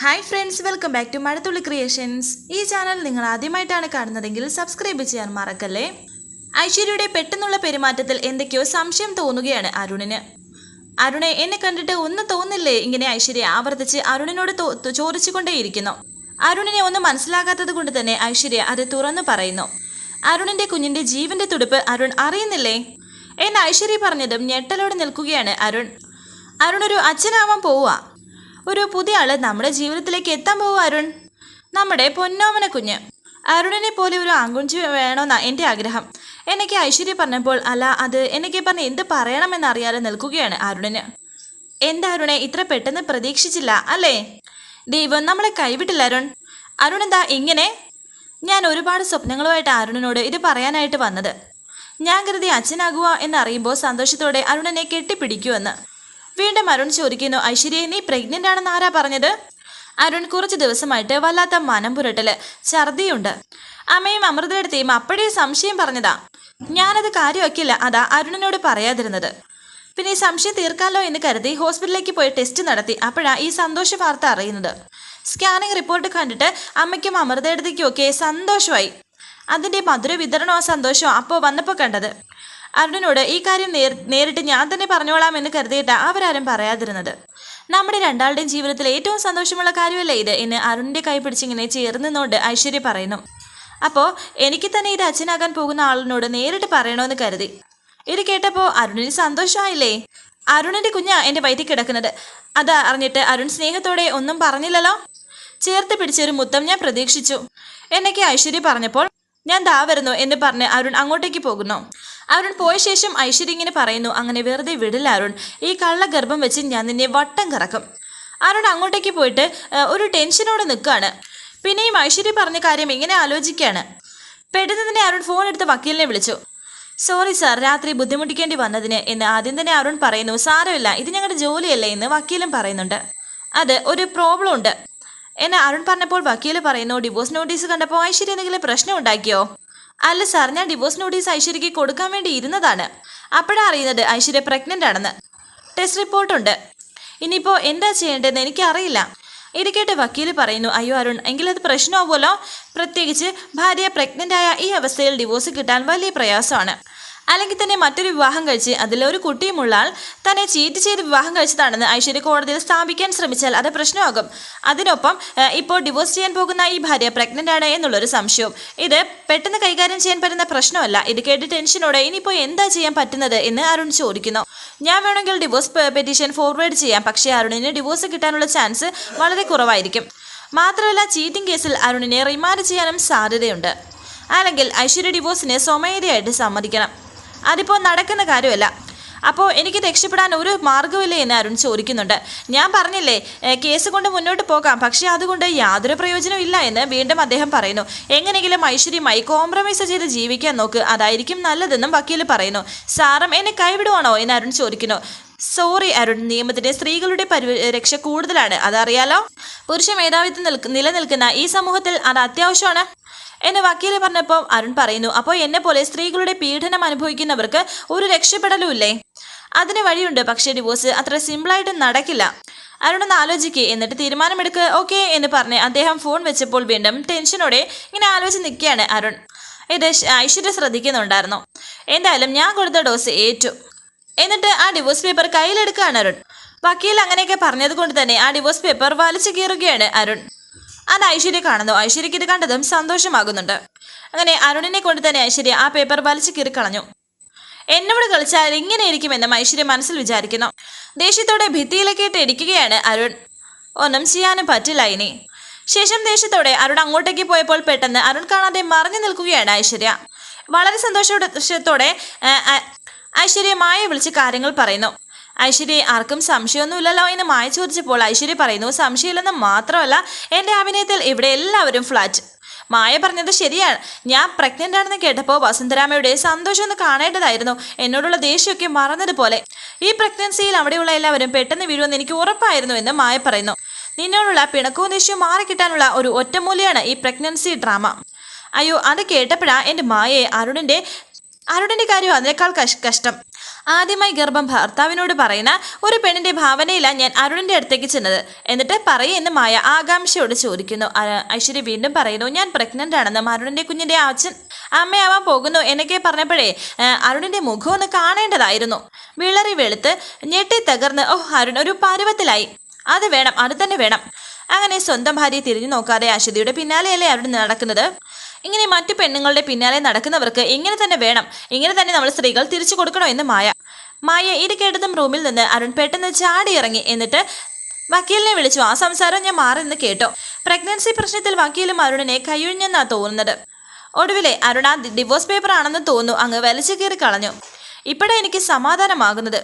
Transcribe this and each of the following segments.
Hi friends welcome back to Mazhathulli creations ഈ channel നിങ്ങൾ ആദ്യമായിട്ടാണ് കാണുന്നതെങ്കിൽ സബ്സ്ക്രൈബ് ചെയ്യാൻ മറക്കല്ലേ? ഐശ്വര്യയുടെ പെട്ടെന്നുള്ള പെരുമാറ്റത്തിൽ എന്തൊക്കെയോ സംശയം തോന്നുകയാണ് അരുണിന്. അരുണെ എന്നെ കണ്ടിട്ട് ഒന്നും തോന്നില്ലേ? ഇങ്ങനെ ഐശ്വര്യ ആവർത്തിച്ച് അരുണിനോട് ചോദിച്ചുകൊണ്ടേയിരിക്കുന്നു. അരുണിനെ ഒന്നും മനസ്സിലാകാത്തത് കൊണ്ട് തന്നെ ഐശ്വര്യ അത് തുറന്നു പറയുന്നു. അരുണിന്റെ കുഞ്ഞിന്റെ ജീവന്റെ തുടിപ്പ് അരുൺ അറിയുന്നില്ലേ? എന്ന് ഐശ്വര്യ പറഞ്ഞതും ഞെട്ടലോടെ നിൽക്കുകയാണ് അരുൺ. അരുൺ ഒരു അച്ഛനാവാൻ പോവുക. ഒരു പുതിയ ആൾ നമ്മുടെ ജീവിതത്തിലേക്ക് എത്താൻ പോകും അരുൺ. നമ്മുടെ പൊന്നോമന കുഞ്ഞ്. അരുണിനെ പോലെ ഒരു ആങ്കുഞ്ചി വേണമെന്നാ എന്റെ ആഗ്രഹം. എനിക്ക് ഐശ്വര്യ പറഞ്ഞപ്പോൾ അല്ല അത് എനിക്ക് പറഞ്ഞ് എന്ത് പറയണമെന്നറിയാതെ നിൽക്കുകയാണ് അരുണിന്. എന്താ അരുണെ ഇത്ര പെട്ടെന്ന് പ്രതീക്ഷിച്ചില്ല അല്ലേ? ദൈവം നമ്മളെ കൈവിട്ടില്ല അരുൺ. അരുൺ എന്താ ഇങ്ങനെ? ഞാൻ ഒരുപാട് സ്വപ്നങ്ങളുമായിട്ട് അരുണിനോട് ഇത് പറയാനായിട്ട് വന്നത്. ഞാൻ കരുതി അച്ഛനാകുക എന്നറിയുമ്പോൾ സന്തോഷത്തോടെ അരുണനെ കെട്ടിപ്പിടിക്കുമെന്ന് വീണ്ടും അരുൺ ചോദിക്കുന്നു ഐശ്വര്യ നീ പ്രഗ്നന്റ് ആണെന്ന് ആരാ പറഞ്ഞത്? അരുൺ കുറച്ച് ദിവസമായിട്ട് വല്ലാത്ത മനം പുരട്ടൽ ഛർദിയുണ്ട്. അമ്മയും അമൃതയുടെയും അപ്പോഴേ സംശയം പറഞ്ഞതാ ഞാനത് കാര്യമാക്കില്ല അതാ അരുണിനോട് പറയാതിരുന്നത്. പിന്നെ ഈ സംശയം തീർക്കാമല്ലോ എന്ന് കരുതി ഹോസ്പിറ്റലിലേക്ക് പോയി ടെസ്റ്റ് നടത്തി അപ്പോഴാ ഈ സന്തോഷ വാർത്ത അറിയുന്നത്. സ്കാനിങ് റിപ്പോർട്ട് കണ്ടിട്ട് അമ്മയ്ക്കും അമൃതയെടുത്തേക്കും ഒക്കെ സന്തോഷമായി. അതിന്റെ മധുര വിതരണോ സന്തോഷമോ അപ്പോൾ വന്നപ്പോൾ കണ്ടത്. അരുണിനോട് ഈ കാര്യം നേരിട്ട് ഞാൻ തന്നെ പറഞ്ഞോളാം എന്ന് കരുതിയിട്ട് അവരാരും പറയാതിരുന്നത്. നമ്മുടെ രണ്ടാളുടെയും ജീവിതത്തിൽ ഏറ്റവും സന്തോഷമുള്ള കാര്യമല്ലേ ഇത് എന്ന് അരുണിന്റെ കൈ പിടിച്ചിങ്ങനെ ചേർന്നുകൊണ്ട് ഐശ്വര്യ പറയുന്നു. അപ്പോൾ എനിക്ക് തന്നെ ഇത് അച്ഛനാകാൻ പോകുന്ന ആളിനോട് നേരിട്ട് പറയണമെന്ന് കരുതി. ഇത് കേട്ടപ്പോൾ അരുണിന് സന്തോഷമായില്ലേ? അരുണിന്റെ കുഞ്ഞാ എന്റെ വയറ്റിൽ കിടക്കുന്നത്. അത് അറിഞ്ഞിട്ട് അരുൺ സ്നേഹത്തോടെ ഒന്നും പറഞ്ഞില്ലല്ലോ? ചേർത്ത് പിടിച്ചൊരു മുത്തം ഞാൻ പ്രതീക്ഷിച്ചു. എന്നൊക്കെ ഐശ്വര്യ പറഞ്ഞപ്പോൾ ഞാൻ ദാ വരുന്നു എന്ന് പറഞ്ഞ് അരുൺ അങ്ങോട്ടേക്ക് പോകുന്നു. അരുൺ പോയ ശേഷം ഐശ്വര്യ ഇങ്ങനെ പറയുന്നു അങ്ങനെ വെറുതെ വിടില്ല അരുൺ. ഈ കള്ളഗർഭം വെച്ച് ഞാൻ നിന്നെ വട്ടം കറക്കും. അരുൺ അങ്ങോട്ടേക്ക് പോയിട്ട് ഒരു ടെൻഷനോടെ നിൽക്കുകയാണ്. പിന്നെയും ഐശ്വര്യ പറഞ്ഞ കാര്യം ഇങ്ങനെ ആലോചിക്കുകയാണ്. പെട്ടെന്ന് തന്നെ അരുൺ ഫോൺ എടുത്ത് വക്കീലിനെ വിളിച്ചു. സോറി സാർ രാത്രി ബുദ്ധിമുട്ടിക്കേണ്ടി വന്നതിന് എന്ന് ആദ്യം തന്നെ അരുൺ പറയുന്നു സാരമില്ല ഇത് ഞങ്ങളുടെ ജോലിയല്ലേ എന്ന് വക്കീലും പറയുന്നുണ്ട്. അത് ഒരു പ്രോബ്ലം ഉണ്ട്. എന്ന് അരുൺ പറഞ്ഞപ്പോൾ വക്കീൽ പറയുന്നു ഡിവോഴ്സ് നോട്ടീസ് കണ്ടപ്പോൾ ഐശ്വര്യ എന്തെങ്കിലും പ്രശ്നം ഉണ്ടാക്കിയോ? അല്ല സാർ ഞാൻ ഡിവോഴ്സ് നോട്ടീസ് ഐശ്വര്യയ്ക്ക് കൊടുക്കാൻ വേണ്ടി ഇരുന്നതാണ്. അപ്പോഴാണ് അറിയുന്നത് ഐശ്വര്യ പ്രഗ്നന്റ് ആണെന്ന്. ടെസ്റ്റ് റിപ്പോർട്ടുണ്ട് ഇനിയിപ്പോൾ എന്താ ചെയ്യേണ്ടതെന്ന് എനിക്കറിയില്ല. ഇത് കേട്ട് വക്കീൽ പറയുന്നു അയ്യോ അരുൺ എങ്കിലത് പ്രശ്നമാവുമല്ലോ? പ്രത്യേകിച്ച് ഭാര്യ പ്രഗ്നന്റ് ആയ ഈ അവസ്ഥയിൽ ഡിവോഴ്സ് കിട്ടാൻ വലിയ പ്രയാസമാണ്. അല്ലെങ്കിൽ തന്നെ മറ്റൊരു വിവാഹം കഴിച്ച് അതിലൊരു കുട്ടിയുമുള്ള ആൾ തന്നെ ചീറ്റ് ചെയ്ത് വിവാഹം കഴിച്ചതാണെന്ന് ഐശ്വര്യ കോടതിയിൽ സ്ഥാപിക്കാൻ ശ്രമിച്ചാൽ അത് പ്രശ്നമാകും. അതിനൊപ്പം ഇപ്പോൾ ഡിവോഴ്സ് ചെയ്യാൻ പോകുന്ന ഈ ഭാര്യ പ്രഗ്നന്റ് ആണ് എന്നുള്ളൊരു സംശയവും. ഇത് പെട്ടെന്ന് കൈകാര്യം ചെയ്യാൻ പറ്റുന്ന പ്രശ്നമല്ല. ഇത് കേട്ട് ടെൻഷനോടെ ഇനിയിപ്പോൾ എന്താ ചെയ്യാൻ പറ്റുന്നത് എന്ന് അരുൺ ചോദിക്കുന്നു. ഞാൻ വേണമെങ്കിൽ ഡിവോഴ്സ് പെറ്റീഷൻ ഫോർവേഡ് ചെയ്യാം. പക്ഷേ അരുണിന് ഡിവോഴ്സ് കിട്ടാനുള്ള ചാൻസ് വളരെ കുറവായിരിക്കും. മാത്രമല്ല ചീറ്റിംഗ് കേസിൽ അരുണിനെ റിമാൻഡ് ചെയ്യാനും സാധ്യതയുണ്ട്. അല്ലെങ്കിൽ ഐശ്വര്യ ഡിവോഴ്സിന് സ്വമേധയായിട്ട് സമ്മതിക്കണം. അതിപ്പോൾ നടക്കുന്ന കാര്യമല്ല. അപ്പോൾ എനിക്ക് രക്ഷപ്പെടാൻ ഒരു മാർഗമില്ല എന്ന് അരുൺ ചോദിക്കുന്നുണ്ട്. ഞാൻ പറഞ്ഞില്ലേ കേസ് കൊണ്ട് മുന്നോട്ട് പോകാം. പക്ഷേ അതുകൊണ്ട് യാതൊരു പ്രയോജനവും ഇല്ല എന്ന് വീണ്ടും അദ്ദേഹം പറയുന്നു. എങ്ങനെയെങ്കിലും ഐശ്വര്യമായി കോംപ്രമൈസ് ചെയ്ത് ജീവിക്കാൻ നോക്ക്. അതായിരിക്കും നല്ലതെന്നും വക്കീൽ പറയുന്നു. സാറും എന്നെ കൈവിടുവാണോ എന്ന് അരുൺ ചോദിക്കുന്നു. സോറി അരുൺ. നിയമത്തിന്റെ സ്ത്രീകളുടെ പരിരക്ഷ കൂടുതലാണ്. അതറിയാലോ? പുരുഷ മേധാവിത്വം നിൽക്ക് നിലനിൽക്കുന്ന ഈ സമൂഹത്തിൽ അത് അത്യാവശ്യമാണ്. എന്ന് വക്കീൽ പറഞ്ഞപ്പോൾ അരുൺ പറയുന്നു അപ്പോൾ എന്നെ പോലെ സ്ത്രീകളുടെ പീഡനം അനുഭവിക്കുന്നവർക്ക് ഒരു രക്ഷപ്പെടലും ഇല്ലേ? അതിന് വഴിയുണ്ട് പക്ഷേ ഡിവോഴ്സ് അത്ര സിമ്പിളായിട്ട് നടക്കില്ല. അരുണൊന്ന് ആലോചിക്കുക എന്നിട്ട് തീരുമാനമെടുക്കുക ഓക്കെ എന്ന് പറഞ്ഞ് അദ്ദേഹം ഫോൺ വെച്ചപ്പോൾ വീണ്ടും ടെൻഷനോടെ ഇങ്ങനെ ആലോചിച്ച് നിൽക്കുകയാണ് അരുൺ. ഇത് ഐശ്വര്യ ശ്രദ്ധിക്കുന്നുണ്ടായിരുന്നു. എന്തായാലും ഞാൻ കൊടുത്ത ഡോസ് ഏറ്റു. എന്നിട്ട് ആ ഡിവോഴ്സ് പേപ്പർ കയ്യിലെടുക്കുകയാണ് അരുൺ. വക്കീൽ അങ്ങനെയൊക്കെ പറഞ്ഞത് കൊണ്ട് തന്നെ ആ ഡിവോഴ്സ് പേപ്പർ വലിച്ചു കീറുകയാണ് അരുൺ. അത് ഐശ്വര്യ കാണുന്നു. ഐശ്വര്യക്ക് ഇത് കണ്ടതും സന്തോഷമാകുന്നുണ്ട്. അങ്ങനെ അരുണിനെ കൊണ്ട് തന്നെ ഐശ്വര്യ ആ പേപ്പർ വലിച്ചു കീറി കളഞ്ഞു. എന്നോട് കളിച്ചാൽ ഇങ്ങനെ ഇരിക്കുമെന്നും ഐശ്വര്യ മനസ്സിൽ വിചാരിക്കുന്നു. ദേഷ്യത്തോടെ ഭിത്തിയിലേക്കിട്ട് ഇടിക്കുകയാണ് അരുൺ. ഒന്നും ചെയ്യാനും പറ്റില്ല ഇനി. ശേഷം ദേഷ്യത്തോടെ അരുൺ അങ്ങോട്ടേക്ക് പോയപ്പോൾ പെട്ടെന്ന് അരുൺ കാണാതെ മറഞ്ഞു നിൽക്കുകയാണ് ഐശ്വര്യ. വളരെ സന്തോഷത്തോടെ ആ, ആ, ഐശ്വര്യ മായ വിളിച്ച് കാര്യങ്ങൾ പറയുന്നു. ഐശ്വര്യ ആർക്കും സംശയമൊന്നുമില്ലല്ലോ എന്ന് മായ ചോദിച്ചപ്പോൾ ഐശ്വര്യ പറയുന്നു സംശയമില്ലെന്ന് മാത്രമല്ല എന്റെ അഭിനയത്തിൽ ഇവിടെ എല്ലാവരും ഫ്ലാറ്റ് മായ പറഞ്ഞത് ശരിയാണ്. ഞാൻ പ്രഗ്നന്റ് ആണെന്ന് കേട്ടപ്പോൾ വസന്തരാമയുടെ സന്തോഷം ഒന്ന് കാണേണ്ടതായിരുന്നു. എന്നോടുള്ള ദേഷ്യമൊക്കെ മറന്നതുപോലെ. ഈ പ്രഗ്നൻസിയിൽ അവിടെയുള്ള എല്ലാവരും പെട്ടെന്ന് വീഴുമെന്ന് എനിക്ക് ഉറപ്പായിരുന്നു എന്ന് മായ പറയുന്നു. നിന്നോടുള്ള പിണക്കവും ദേഷ്യവും മാറിക്കിട്ടാനുള്ള ഒരു ഒറ്റമൂലിയാണ് ഈ പ്രഗ്നൻസി ഡ്രാമ അയ്യോ അത് കേട്ടപ്പോഴാ എന്റെ മായയെ അരുണിന്റെ അരുണിന്റെ കാര്യം അതിനേക്കാൾ കഷ്ടം. ആദ്യമായി ഗർഭം ഭർത്താവിനോട് പറയുന്ന ഒരു പെണ്ണിന്റെ ഭാവനയിലാണ് ഞാൻ അരുണിന്റെ അടുത്തേക്ക് ചെന്നത്. എന്നിട്ട് പറയുമെന്ന് മായ ആകാംക്ഷയോട് ചോദിക്കുന്നു. ഐശ്വര്യ വീണ്ടും പറയുന്നു ഞാൻ പ്രഗ്നന്റ് ആണെന്നും അരുണിന്റെ കുഞ്ഞിന്റെ അച്ഛൻ അമ്മയാവാൻ പോകുന്നു എന്നൊക്കെ പറഞ്ഞപ്പോഴേ അരുണിന്റെ മുഖം ഒന്ന് കാണേണ്ടതായിരുന്നു. വിളറി വെളുത്ത് ഞെട്ടി തകർന്ന് ഓ അരുൺ ഒരു പരുവത്തിലായി. അത് വേണം അത് തന്നെ വേണം. അങ്ങനെ സ്വന്തം ഭാര്യയെ തിരിഞ്ഞു നോക്കാതെ അശ്വതിയുടെ പിന്നാലെയല്ലേ അരുൺ നടക്കുന്നത്. ഇങ്ങനെ മറ്റു പെണ്ണുങ്ങളുടെ പിന്നാലെ നടക്കുന്നവർക്ക് ഇങ്ങനെ തന്നെ വേണം ഇങ്ങനെ തന്നെ നമ്മൾ സ്ത്രീകൾ തിരിച്ചു കൊടുക്കണോ എന്ന് മായ മായ ഇത് കേട്ടതും റൂമിൽ നിന്ന് അരുൺ പെട്ടെന്ന് ചാടി ഇറങ്ങി എന്നിട്ട് വക്കീലിനെ വിളിച്ചു. ആ സംസാരം ഞാൻ മാറി നിന്ന് കേട്ടോ. പ്രഗ്നൻസി പ്രശ്നത്തിൽ വക്കീലും അരുണിനെ കൈയൊഴിഞ്ഞെന്നാ തോന്നുന്നത്. ഒടുവിലെ അരുൺ ആ ഡിവോഴ്സ് പേപ്പർ ആണെന്ന് തോന്നുന്നു. അങ്ങ് വലിച്ചു കീറി കളഞ്ഞു. ഇപ്പോഴാണ് എനിക്ക് സമാധാനമാകുന്നത്.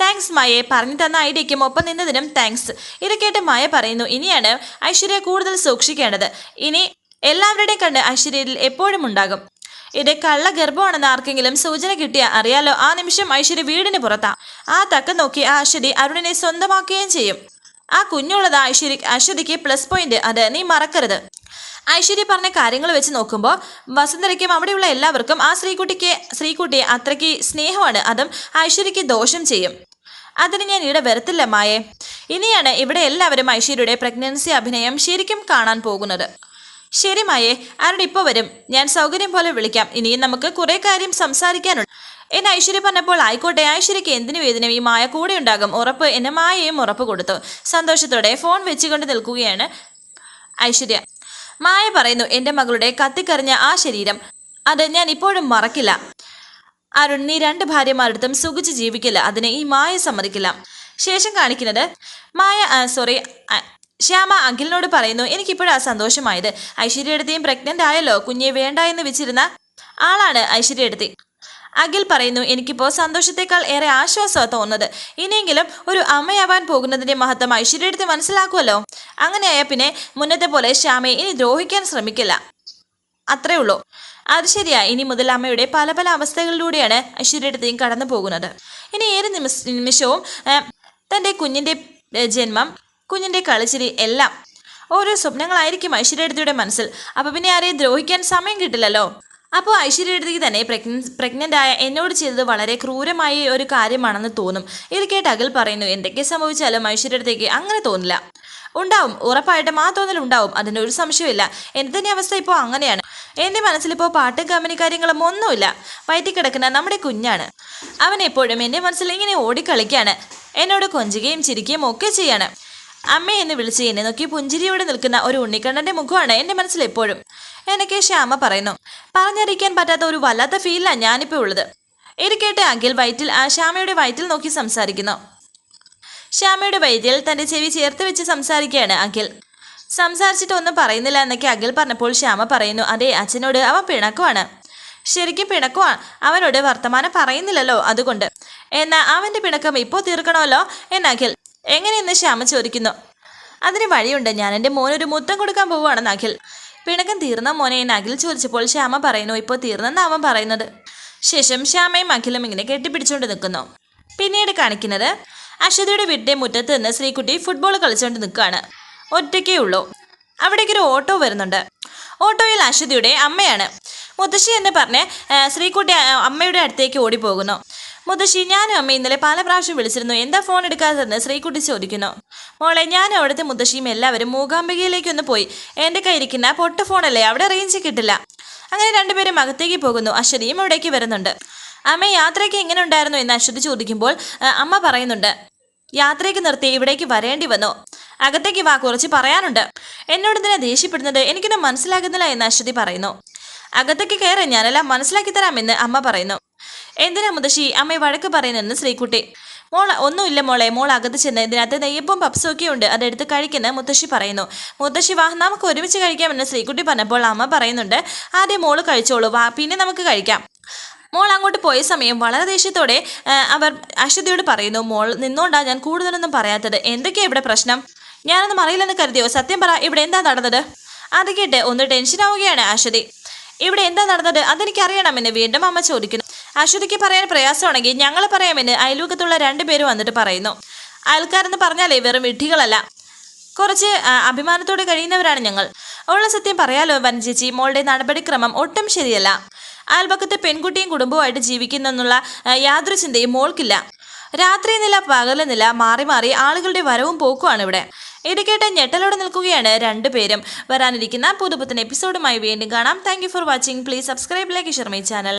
താങ്ക്സ് മായെ. പറഞ്ഞു തന്ന ഐഡിയയ്ക്കും ഒപ്പം നിന്നതിനും താങ്ക്സ്. ഇത് കേട്ട് മായ പറയുന്നു ഇനിയാണ് ഐശ്വര്യ കൂടുതൽ സൂക്ഷിക്കേണ്ടത്. ഇനി എല്ലാവരുടെയും കണ്ട് ഐശ്വര്യയിൽ എപ്പോഴും ഉണ്ടാകും. ഇത് കള്ള ഗർഭമാണെന്ന് ആർക്കെങ്കിലും സൂചന കിട്ടിയാൽ അറിയാലോ. ആ നിമിഷം ഐശ്വര്യ വീടിന് പുറത്താ. ആ തക്ക നോക്കി ആ അശ്വതി അരുണിനെ സ്വന്തമാക്കുകയും ചെയ്യും. ആ കുഞ്ഞുള്ളത് ഐശ്വര്യ അശ്വതിക്ക് പ്ലസ് പോയിന്റ് അത് നീ മറക്കരുത്. ഐശ്വര്യ പറഞ്ഞ കാര്യങ്ങൾ വെച്ച് നോക്കുമ്പോൾ വസുന്ധരയ്ക്കും അവിടെയുള്ള എല്ലാവർക്കും ആ ശ്രീകുട്ടിക്ക് ശ്രീകുട്ടിയെ അത്രയ്ക്ക് സ്നേഹമാണ്. അതും ഐശ്വര്യയ്ക്ക് ദോഷം ചെയ്യും. അതിന് ഞാൻ ഇവിടെ വരത്തില്ല മായേ. ഇനിയാണ് ഇവിടെ എല്ലാവരും ഐശ്വര്യയുടെ പ്രഗ്നൻസി അഭിനയം ശരിക്കും കാണാൻ പോകുന്നത്. ശരി മായേ ആരുടെ ഇപ്പോൾ വരും. ഞാൻ സൗകര്യം പോലെ വിളിക്കാം. ഇനിയും നമുക്ക് കുറേ കാര്യം സംസാരിക്കാനുണ്ട്. എന്ന് ഐശ്വര്യ പറഞ്ഞപ്പോൾ ആയിക്കോട്ടെ. ഐശ്വര്യയ്ക്ക് എന്തിനു വേദന? ഈ മായ കൂടെ ഉണ്ടാകും. ഉറപ്പ് എന്നെ മായയും ഉറപ്പ് കൊടുത്തു. സന്തോഷത്തോടെ ഫോൺ വെച്ചുകൊണ്ട് നിൽക്കുകയാണ് ഐശ്വര്യ. മായ പറയുന്നു എന്റെ മകളുടെ കത്തിക്കറിഞ്ഞ ആ ശരീരം. അത് ഞാൻ ഇപ്പോഴും മറക്കില്ല. അരുൺ നീ രണ്ട് ഭാര്യമാരടുത്തും സുഖിച്ച് ജീവിക്കില്ല. അതിനെ ഈ മായ സമ്മതിക്കില്ല. ശേഷം കാണിക്കുന്നത് മായ സോറി ശ്യാമ അഖിലിനോട് പറയുന്നു എനിക്കിപ്പോഴാ സന്തോഷമായത്. ഐശ്വര്യടുത്തെയും പ്രഗ്നന്റ് ആയല്ലോ. കുഞ്ഞെ വേണ്ട എന്ന് വെച്ചിരുന്ന ആളാണ് ഐശ്വര്യടുത്തി അഖിൽ പറയുന്നു എനിക്കിപ്പോൾ സന്തോഷത്തെക്കാൾ ഏറെ ആശ്വാസമാണ് തോന്നുന്നത്. ഇനിയെങ്കിലും ഒരു അമ്മയാവാൻ പോകുന്നതിന്റെ മഹത്വം ഐശ്വര്യടുത്ത് മനസ്സിലാക്കുമല്ലോ അങ്ങനെയായ പിന്നെ മുന്നത്തെ പോലെ ശ്യാമയെ ഇനി ദ്രോഹിക്കാൻ ശ്രമിക്കില്ല. അത്രേ ഉള്ളൂ. അത് ശരിയാ. ഇനി മുതൽ അമ്മയുടെ പല പല അവസ്ഥകളിലൂടെയാണ് ഐശ്വര്യയുടെയും കടന്നു പോകുന്നത് ഇനി ഏത് നിമിഷ നിമിഷവും തന്റെ കുഞ്ഞിന്റെ ജന്മം കുഞ്ഞിന്റെ കളിച്ചിരി എല്ലാം. ഓരോ സ്വപ്നങ്ങളായിരിക്കും ഐശ്വര്യടുത്തിയുടെ മനസ്സിൽ. അപ്പോൾ പിന്നെ ആരെയും ദ്രോഹിക്കാൻ സമയം കിട്ടില്ലല്ലോ? അപ്പോൾ ഐശ്വര്യടുത്തേക്ക് തന്നെ പ്രഗ്നൻ പ്രഗ്നന്റ് ആയ എന്നോട് ചെയ്തത് വളരെ ക്രൂരമായ ഒരു കാര്യമാണെന്ന് തോന്നും. ഇത് കേട്ട് അകൽ പറയുന്നു എന്തൊക്കെ സംഭവിച്ചാലും ഐശ്വര്യടുത്തേക്ക് അങ്ങനെ തോന്നില്ല. ഉണ്ടാവും ഉറപ്പായിട്ടും ആ തോന്നൽ ഉണ്ടാവും അതിന്റെ ഒരു സംശയമില്ല എന്റെ തന്നെ അവസ്ഥ ഇപ്പോൾ അങ്ങനെയാണ്. എന്റെ മനസ്സിലിപ്പോൾ പാട്ടും കമ്പനി കാര്യങ്ങളും ഒന്നുമില്ല. വയറ്റിക്കിടക്കുന്ന നമ്മുടെ കുഞ്ഞാണ്. അവനെപ്പോഴും എന്റെ മനസ്സിൽ ഇങ്ങനെ ഓടിക്കളിക്കുകയാണ് എന്നോട് കൊഞ്ചുകയും ചിരിക്കുകയും ഒക്കെ ചെയ്യാണ്. അമ്മ എന്ന് വിളിച്ച് എന്നെ നോക്കി പുഞ്ചിരിയോടെ നിൽക്കുന്ന ഒരു ഉണ്ണിക്കണ്ണന്റെ മുഖമാണ് എന്റെ മനസ്സിൽ എപ്പോഴും. എനിക്ക് ശ്യാമ പറയുന്നു. പറഞ്ഞറിയിക്കാൻ പറ്റാത്ത ഒരു വല്ലാത്ത ഫീലാണ് ഞാനിപ്പോൾ ഉള്ളത്. ഇത് കേട്ട അഖിൽ വയറ്റിൽ ആ ശ്യാമയുടെ വയറ്റിൽ നോക്കി സംസാരിക്കുന്നു. ശ്യാമയുടെ വൈദ്യൽ തന്റെ ചെവി ചേർത്ത് വെച്ച് സംസാരിക്കുകയാണ് അഖിൽ. സംസാരിച്ചിട്ട് ഒന്നും പറയുന്നില്ല എന്നൊക്കെ അഖിൽ പറഞ്ഞപ്പോൾ ശ്യാമ പറയുന്നു അതെ അച്ഛനോട് അവൻ പിണക്കുവാണ്. ശരിക്കും പിണക്കുവാണ് അവനോട് വർത്തമാനം പറയുന്നില്ലല്ലോ അതുകൊണ്ട്. എന്നാ അവന്റെ പിണക്കം ഇപ്പോൾ തീർക്കണമല്ലോ? എന്ന് അഖിൽ എങ്ങനെയെന്ന് ശ്യാമ ചോദിക്കുന്നു. അതിന് വഴിയുണ്ട്. ഞാൻ എന്റെ മോനൊരു മുത്തം കൊടുക്കാൻ പോവുകയാണെന്ന് അഖിൽ പിണക്കം തീർന്ന മോനെ എന്ന് അഖിൽ ചോദിച്ചപ്പോൾ ശ്യാമ പറയുന്നു ഇപ്പോൾ തീർന്നെന്ന് അവൻ പറയുന്നത്. ശേഷം ശ്യാമയും അഖിലും ഇങ്ങനെ കെട്ടിപ്പിടിച്ചുകൊണ്ട് നിൽക്കുന്നു. പിന്നീട് കാണിക്കുന്നത് അശ്വതിയുടെ വീട്ടിന്റെ മുറ്റത്ത് നിന്ന് ശ്രീകുട്ടി ഫുട്ബോൾ കളിച്ചുകൊണ്ട് നിൽക്കുകയാണ്. ഒറ്റയ്ക്കേ ഉള്ളൂ. അവിടേക്കൊരു ഓട്ടോ വരുന്നുണ്ട്. ഓട്ടോയിൽ അശ്വതിയുടെ അമ്മയാണ്. മുത്തശ്ശി എന്ന് പറഞ്ഞ് ശ്രീകുട്ടി അമ്മയുടെ അടുത്തേക്ക് ഓടിപ്പോകുന്നു. മുത്തശ്ശി ഞാനും അമ്മ ഇന്നലെ പല പ്രാവശ്യം വിളിച്ചിരുന്നു. എന്താ ഫോൺ എടുക്കാത്തതെന്ന് ശ്രീകുട്ടി ചോദിക്കുന്നു. മോളെ ഞാനും അവിടുത്തെ മുത്തശ്ശിയും എല്ലാവരും മൂകാംബികയിലേക്കൊന്ന് പോയി. എന്റെ കയ്യിരിക്കുന്ന പൊട്ട ഫോണല്ലേ അവിടെ റേഞ്ച് കിട്ടില്ല. അങ്ങനെ രണ്ടുപേരും അകത്തേക്ക് പോകുന്നു. അശ്വതിയും അവിടേക്ക് വരുന്നുണ്ട്. അമ്മ യാത്രയ്ക്ക് എങ്ങനെ ഉണ്ടായിരുന്നു എന്ന് അശ്വതി ചോദിക്കുമ്പോൾ അമ്മ പറയുന്നുണ്ട്. യാത്രയ്ക്ക് നിർത്തി ഇവിടേക്ക് വരേണ്ടി വന്നു. അകത്തേക്ക് വാ കുറച്ച് പറയാനുണ്ട്. എന്നോട് ഇതിനെ ദേഷ്യപ്പെടുന്നത്? എനിക്കൊന്നും മനസ്സിലാകുന്നില്ല എന്ന് അശ്വതി പറയുന്നു. അകത്തേക്ക് കയറി ഞാനെല്ലാം മനസ്സിലാക്കി തരാമെന്ന് അമ്മ പറയുന്നു. എന്തിനാ മുതശ്ശി? അമ്മയെ വഴക്ക് പറയുന്നെന്ന് ശ്രീകുട്ടി. മോൾ ഒന്നുമില്ല മോളെ മോൾ അകത്ത് ചെന്ന് ഇതിനകത്ത് നെയ്യപ്പും പപ്സും ഒക്കെ ഉണ്ട്. അതെടുത്ത് കഴിക്കുന്ന മുത്തശ്ശി പറയുന്നു. മുത്തശ്ശി വാ നമുക്ക് ഒരുമിച്ച് കഴിക്കാമെന്ന് ശ്രീകുട്ടി പറഞ്ഞപ്പോൾ അമ്മ പറയുന്നുണ്ട്. ആദ്യം മോൾ കഴിച്ചോളൂ. വാ പിന്നെ നമുക്ക് കഴിക്കാം. മോൾ അങ്ങോട്ട് പോയ സമയം വളരെ ദേഷ്യത്തോടെ അവർ അശ്വതിയോട് പറയുന്നു മോൾ നിന്നോണ്ടാ ഞാൻ കൂടുതലൊന്നും പറയാത്തത്. എന്തൊക്കെയാ ഇവിടെ പ്രശ്നം? ഞാനൊന്നും അറിയില്ലെന്ന് കരുതിയോ? സത്യം പറ ഇവിടെ എന്താ നടന്നത്? അത് കേട്ട് ഒന്ന് ടെൻഷൻ ആവുകയാണ് അശ്വതി. ഇവിടെ എന്താ നടന്നത്? അതെനിക്കറിയണമെന്ന് വീണ്ടും അമ്മ ചോദിക്കുന്നു. അശ്വതിക്ക് പറയാൻ പ്രയാസമാണെങ്കിൽ ഞങ്ങൾ പറയാമെന്ന് അയൽവക്കത്തുള്ള രണ്ടുപേരും വന്നിട്ട് പറയുന്നു. അയൽക്കാരെന്ന് പറഞ്ഞാലേ വെറും വിഡ്ഢികളല്ല. കുറച്ച് അഭിമാനത്തോടെ കഴിയുന്നവരാണ് ഞങ്ങൾ. ഉള്ള സത്യം പറയാലോ വനചേച്ചി മോളുടെ നടപടിക്രമം ഒട്ടും ശരിയല്ല. അയൽപക്കത്തെ പെൺകുട്ടിയും കുടുംബവുമായിട്ട് ജീവിക്കുന്നെന്നുള്ള യാതൊരു ചിന്തയും മോൾക്കില്ല. രാത്രി നില പകല നില മാറി മാറി ആളുകളുടെ വരവും പോക്കുമാണ് ഇവിടെ. ഇത് ഞെട്ടലോടെ നിൽക്കുകയാണ് രണ്ടുപേരും വരാനിരിക്കുന്ന പുതുപുത്തൻ എപ്പിസോഡുമായി വീണ്ടും കാണാം. Thank for watching please subscribe like Sharmi channel